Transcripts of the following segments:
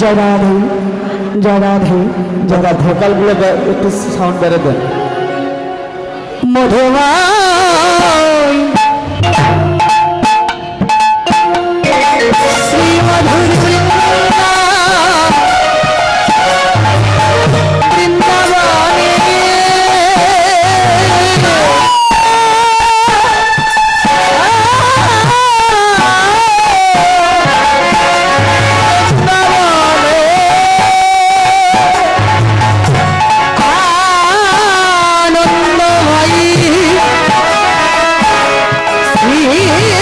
জয় রাধে জয় রাধে। জয় ভোকালগুলো একটু সাউন্ড বেড়ে দেন। মধুমায়। শ্রী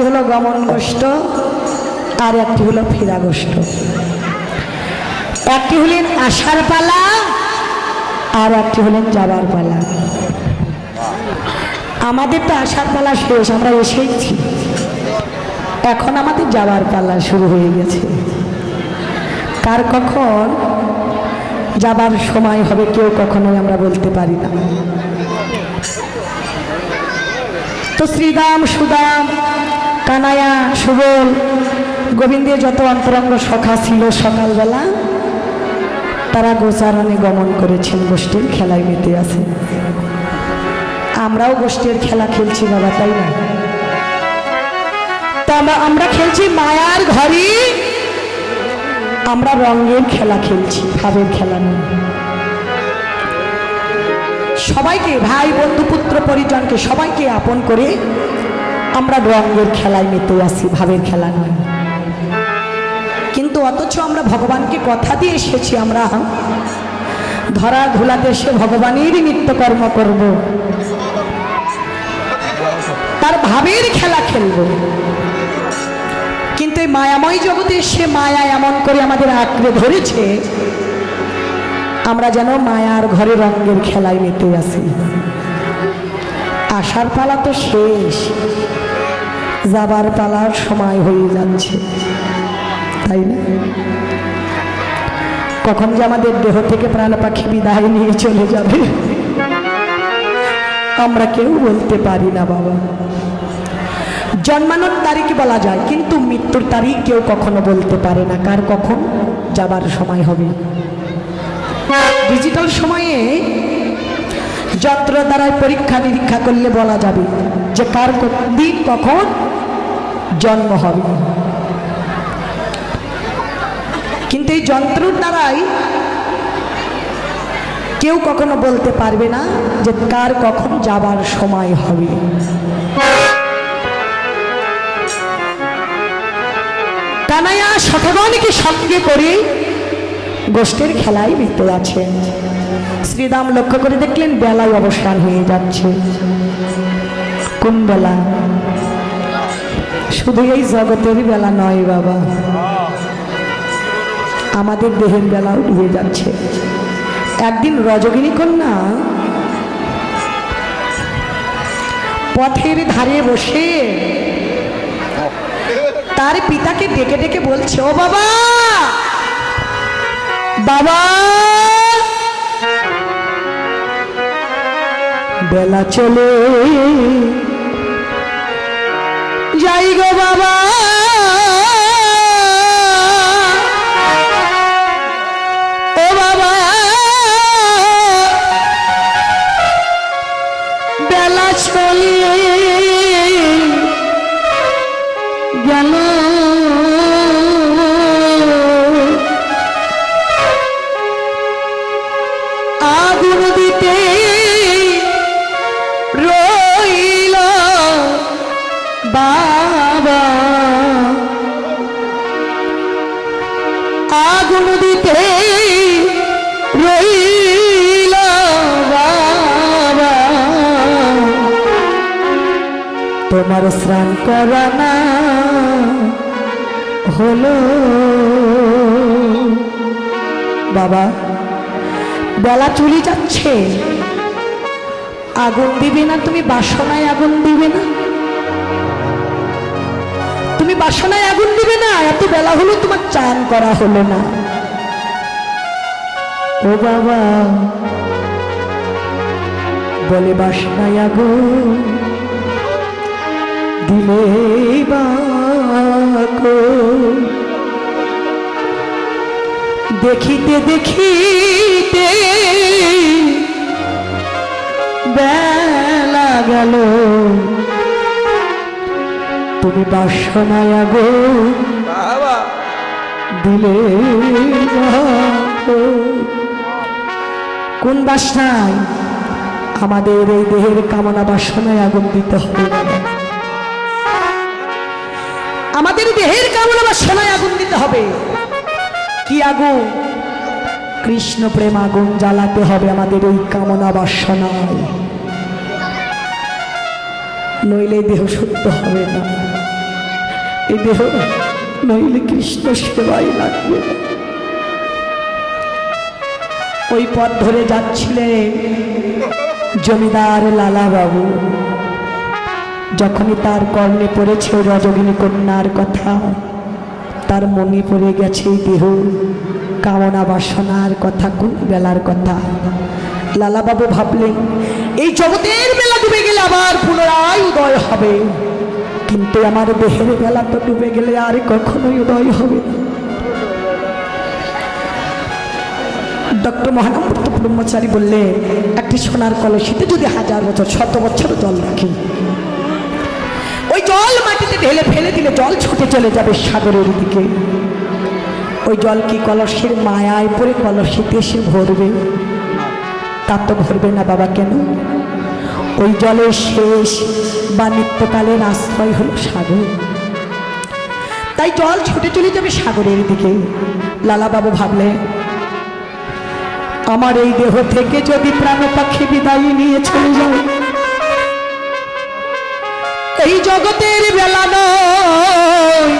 একটি হলো গমন গোষ্ঠ, আর একটি হলো ফেরা গোষ্ঠ। একটি হলেন আসার পালা, আর একটি হলেন যাবার পালা। আমাদের তো আসার পালা শেষ, আমরা এসেইছি এখন আমাদের যাবার পালা শুরু হয়ে গেছে। কার কখন, যাবার সময় হবে কেউ কখনোই আমরা বলতে পারি না। তো শ্রীদাম সুদাম কানায়া, সুবল, গোবিন্দের যত অন্তরঙ্গ সখা ছিল সকালবেলা, তারা গোচারণে গমন করেছেন গোষ্ঠীর খেলায় মেতে আছে। আমরাও গোষ্ঠীর খেলা খেলছি, বাবা, তাই না? তা আমরা- খেলছি মায়ার ঘরে আমরা রঙের খেলা খেলছি, ভাবের খেলা নয়। সবাইকে, ভাই, বন্ধু, পুত্র, পরিজনকে সবাইকে আপন করে আমরা রঙের খেলায় মেতে আসি, ভাবের খেলা নয়। কিন্তু অথচ আমরা ভগবানকে কথা দিয়ে এসেছি আমরা। ধরা দেশে ভগবানেরই নিত্যকর্ম করব। তার ভাবের খেলা খেলব। কিন্তু এই মায়াময় জগতে সে মায়া এমন করে আমাদের আঁকড়ে ধরেছে, আমরা যেন মায়ার ঘরে রঙের খেলায় মেতে আসি। আসার পালা তো শেষ। যাবার পালার সময় হয়ে যাচ্ছে। তাই না? কখন যে আমাদের দেহ থেকে প্রাণ পাখি বিদায় নিয়ে চলে যাবে, আমরা কেউ বলতে পারি না বাবা। জন্মানোর তারিখ বলা যায়, কিন্তু মৃত্যুর তারিখ কেউ কখনো বলতে পারে না, কার কখন যাবার সময় হবে। ডিজিটাল সময়ে যন্ত্র দ্বারাই পরীক্ষা নিরীক্ষা করলে বলা যাবে যে কার দিন কখন জন্ম হবে। কিন্তু এই যন্ত্রের দ্বারাই কেউ কখনো বলতে পারবে না যে কার কখন যাবার সময় হবে। কানাইয়া শতগণকে সঙ্গে করে গোষ্ঠীর খেলায় মেতে আছে। শ্রীরাম লক্ষ্য করে দেখলেন বেলায় অবসান হয়ে যাচ্ছে। কোন বেলা শুধু এই জগতেরই বেলা নয় বাবা। আমাদের দেহের বেলাও ডুবে যাচ্ছে। একদিন রজগিনী কন্যা পথের ধারে বসে তার পিতাকে ডেকে ডেকে বলছে, ও বাবা! বাবা! বেলা চলে গো বাবা। আগুন দিতে রইল তোমার স্নান করানা হলো। বাবা, বেলা চলে যাচ্ছে। আগুন দিবে না, তুমি বাসনায় আগুন দিবে না। বাসনায় আগুন দিবে না, এত বেলা হলো তোমার চান করা হলো না। ও বাবা, বলে বাসনায় আগুন দিলে দেখিতে দেখিতে বেলা গেল। তুমি বাসনায় বাবা। দিলে কোন বাসনায়? আমাদের এই দেহের কামনা বাসনায় আগুন দিতে হবে। আমাদের দেহের কামনা বাসনায় আগুন দিতে হবে। কি আগুন কৃষ্ণ প্রেম আগুন জ্বালাতে হবে আমাদের ওই কামনা বাসনায়। নইলে দেহ সত্য হবে না। এই দেহ নইলে কৃষ্ণ সেবাই লাগবে। ওই পথ ধরে যাচ্ছিলেন জমিদার লালা বাবু যখনই তার কর্ণে পড়েছে রজগিনী কন্যার কথা, তার মনে পড়ে গেছে দেহ কামনা বাসনার কথা কোন বেলার কথা। লালাবাবু ভাবলেন, এই জগতের বেলা ডুবে গেলে আবার পুনরায় উদয় হবে। কিন্তু আমার দেহের বেলা তো ডুবে গেলে আর কখনোই উদয় হবে ডক্টর মহানম্বর ব্রহ্মচারী বললে, একটি সোনার কলসিতে যদি হাজার বছর, শত বছর জল রাখি। ওই জল মাটিতে ঢেলে ফেলে দিলে জল ছুটে চলে যাবে সাগরের দিকে। ওই জল কি কলসের মায়ায় পরে কলসিতে এসে ভরবে? তা তো ভরবে না বাবা, কেন? ওই জলের শেষ বা নিত্যকালের আশ্রয় হলো সাগর। তাই জল ছুটে চলে যাবে সাগরের দিকে। লালাবাবু ভাবলে আমার এই দেহ থেকে যদি প্রাণ পাখি বিদায় নিয়ে চলে যায় এই জগতের বেলা নয়।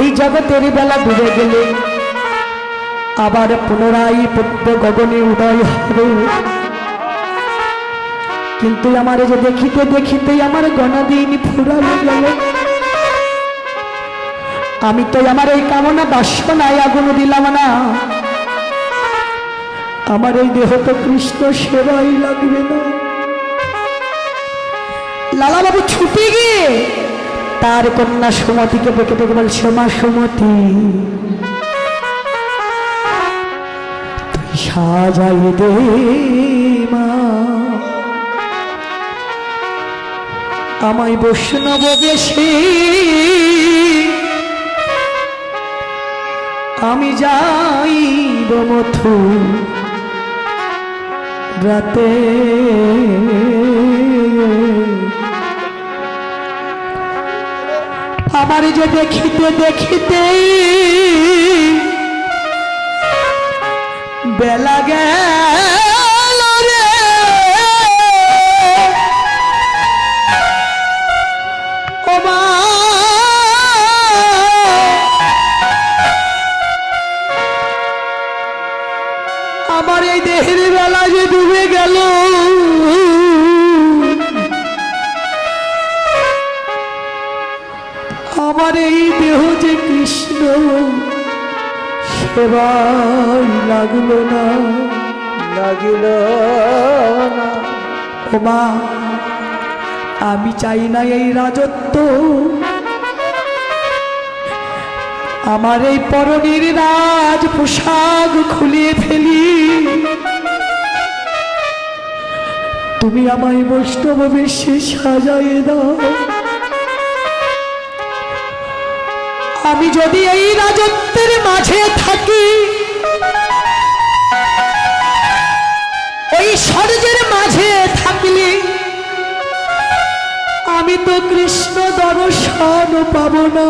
এই জগতের বেলা ডুবে গেলে আবার পুনরায় পদ্ম গগনে উদয় হবে। কিন্তু আমার যে দেখিতে দেখিতে আমার গণদিন গেল। আমি তো আমার এই কামনা বাসনায় আগুন দিলাম না। আমার এই দেহ তো কৃষ্ণ সেবাই লাগবে না। লালাবাবু ছুটে গিয়ে তার কন্যা সুমতিকে ডেকে ডেকে বলছে, মা সুমতি সাজাই দে আমায় বৈষ্ণব বেশি আমি যাইব মথু রাতে। আমার যে দেখিতে দেখিতে বেলা গেল। সেবাই লাগল না, লাগিল না। আমি চাই না এই রাজত্ব। আমার এই পরনের রাজ পোশাক খুলিয়ে ফেলি। তুমি আমায় বৈষ্ণব বেশি সাজাইয়ে দাও। আমি যদি এই রাজত্বের মাঝে থাকি ওই স্বর্গের মাঝে থাকলে আমি তো কৃষ্ণ দর্শন পাব না।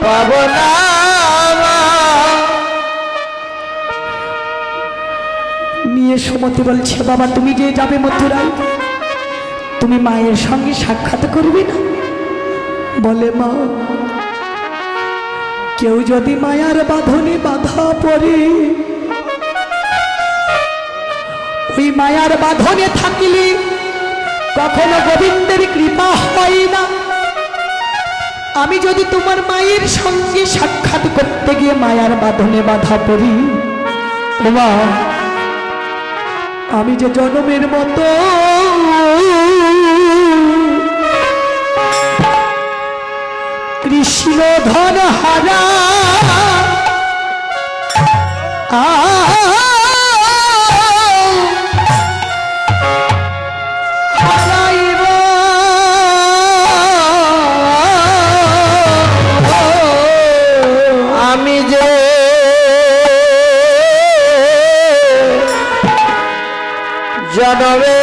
পাবো না। নিয়ে সুমতি বলছে বাবা তুমি যে যাবে মথুরায় তুমি মায়ের সঙ্গে সাক্ষাৎ করবে না বলে মা কেউ যদি মায়ার বাঁধনে বাধা পড়ে, ওই মায়ার বাঁধনে থাকিলে কখনো গোবিন্দের কৃপা হয় না। আমি যদি তোমার মায়ের সঙ্গে সাক্ষাৎ করতে গিয়ে মায়ার বাঁধনে বাধা পড়ি আমি যে জনমের মতো কৃষ্ণ ধন হারা। আমি যে জনমে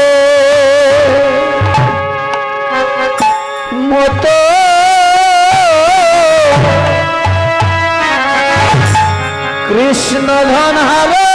কৃষ্ণ ধন হবে।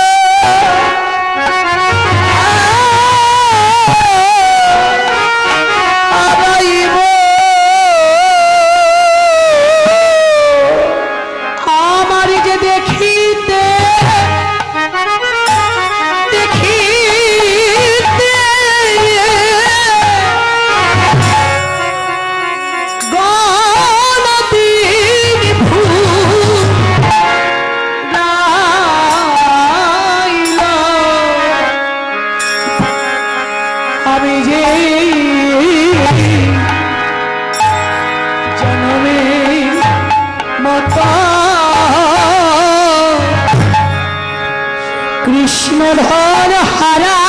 কৃষ্ণ ধর হারা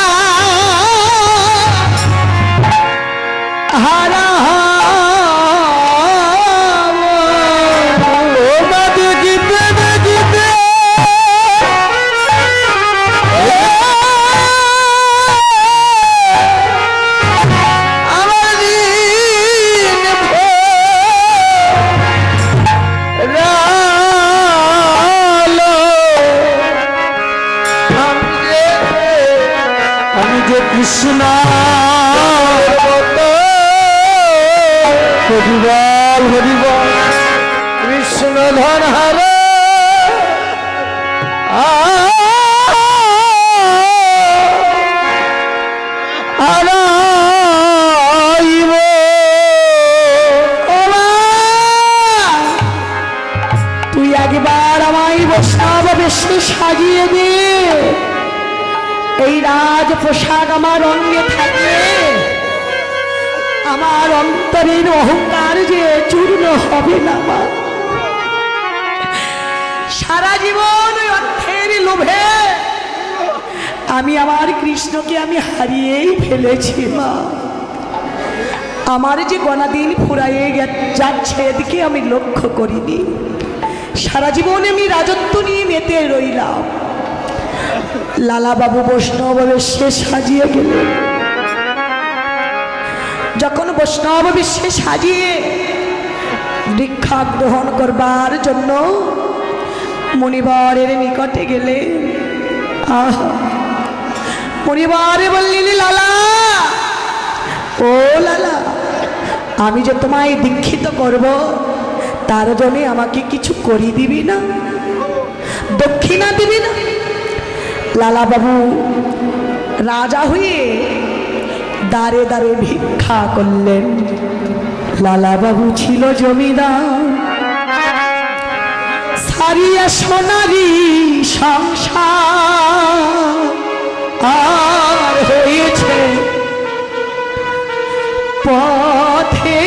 আরাইব তুই একবার আমায় বৈষ্ণব বেশে সাজিয়ে দে। এই রাজ পোশাক আমার অঙ্গে থাকে। আমার অন্তরের অহংকার যে চূর্ণ হবে না সারা জীবন অর্থের লোভে আমি আমার কৃষ্ণকে আমি হারিয়েই ফেলেছি, মা। আমার যে গণাদিন ফুরাইয়ে যাচ্ছে এদিকে আমি লক্ষ্য করিনি। সারা জীবন আমি রাজত্ব নিয়ে মেতে রইলাম। লালাবাবু বৈষ্ণব বিশ্বে সাজিয়ে গেলেন যখন বৈষ্ণব বিশ্বে সাজিয়ে দীক্ষা গ্রহণ করবার জন্য মণিবরের নিকটে গেলে, আহ মণিবরে বললেন লালা। ও লালা, আমি যে তোমায় দীক্ষিত করব, তার জন্য আমাকে কিছু করি দিবি না, দক্ষিণা দিবি না। লালা বাবু, রাজা হয়ে দাঁড়ে দাঁড়ে ভিক্ষা করলেন। লালা বাবু ছিল জমিদার। সারিয়া সোনারি সংসার। আর হয়েছে। পথে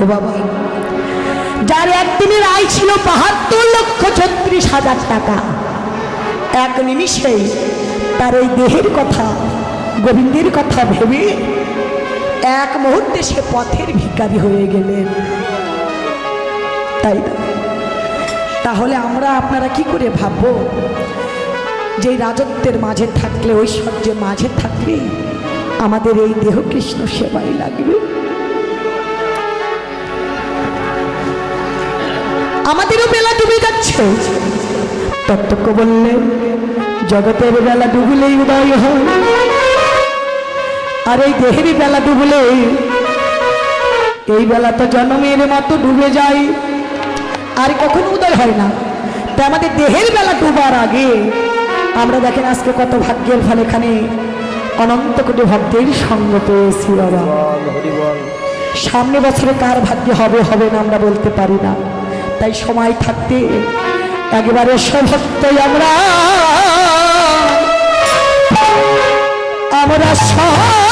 ও বাবা, যার একদিনের আয় ছিল বাহাত্তর লক্ষ ছত্রিশ হাজার টাকা। এক নিমিষেই তার এই দেহের কথা, গোবিন্দের কথা ভেবে এক মুহূর্তে সে পথের ভিকারি হয়ে গেলেন তাই তাহলে আমরা আপনারা কি করে ভাববো? যে রাজত্বের মাঝে থাকলে, ঐশ্বর্যের মাঝে থাকলে আমাদের এই দেহ কৃষ্ণ সেবাই লাগবে। আমাদেরও বেলা ডুবে যাচ্ছে। তত্ত্বজ্ঞ বললেন, জগতের বেলা ডুবলেই উদয় হয়। আর এই দেহেরই বেলা ডুবলে এই বেলা তো জন্মের মতো ডুবে যায়। আর কখনো উদয় হয় না। তাই আমাদের দেহের বেলা ডুবার আগে আমরা দেখেন আজকে কত ভাগ্যের ফলে এখানে। অনন্ত কোটি ভক্তের সঙ্গ পেয়েছি বাবা। সামনে বছরে কার ভাগ্য হবে হবে না আমরা বলতে পারি না। তাই সময় থাকতে একেবারে সভক্তই আমরা। আমরা সঙ্গ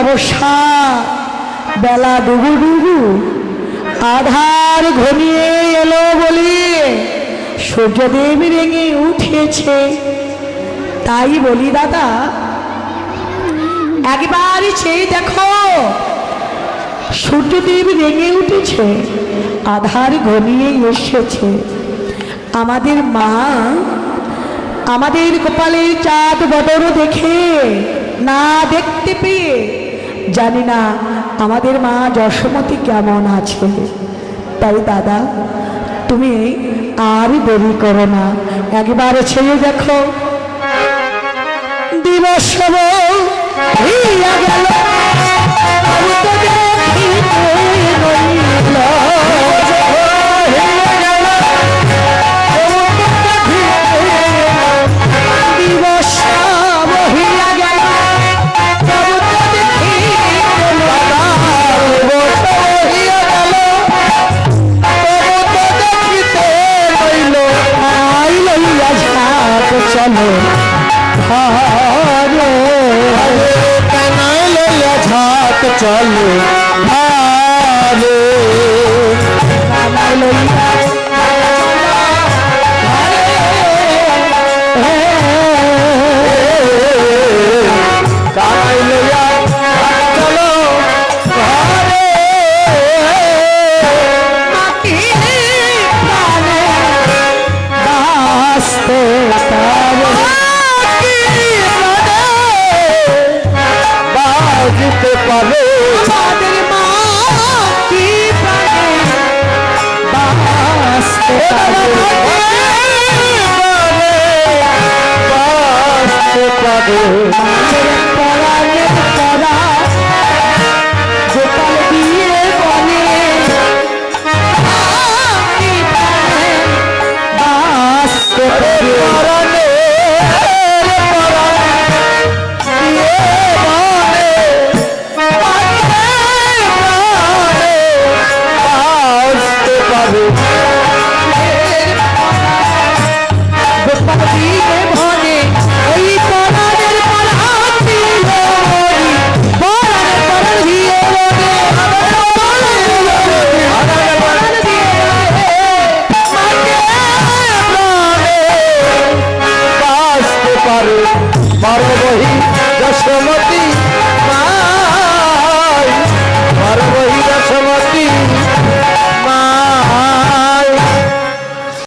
অবসা বেলা ডুবু ডুবু আধার ঘনিয়ে এলো বলি সূর্যদেব রেঙে উঠেছে। তাই বলি, দাদা, একবার সেই দেখো, সূর্যদেব রেঙে উঠেছে, আধার ঘনিয়ে এসেছে। আমাদের মা আমাদের কপালের চাঁদ বদরও দেখে না দেখতে পেয়ে জানি না আমাদের মা যশোমতি কেমন আছে। তাই দাদা, তুমি আর দেরি করো না। একবার ছেড়ে দেখো। দিবস গেল। চলো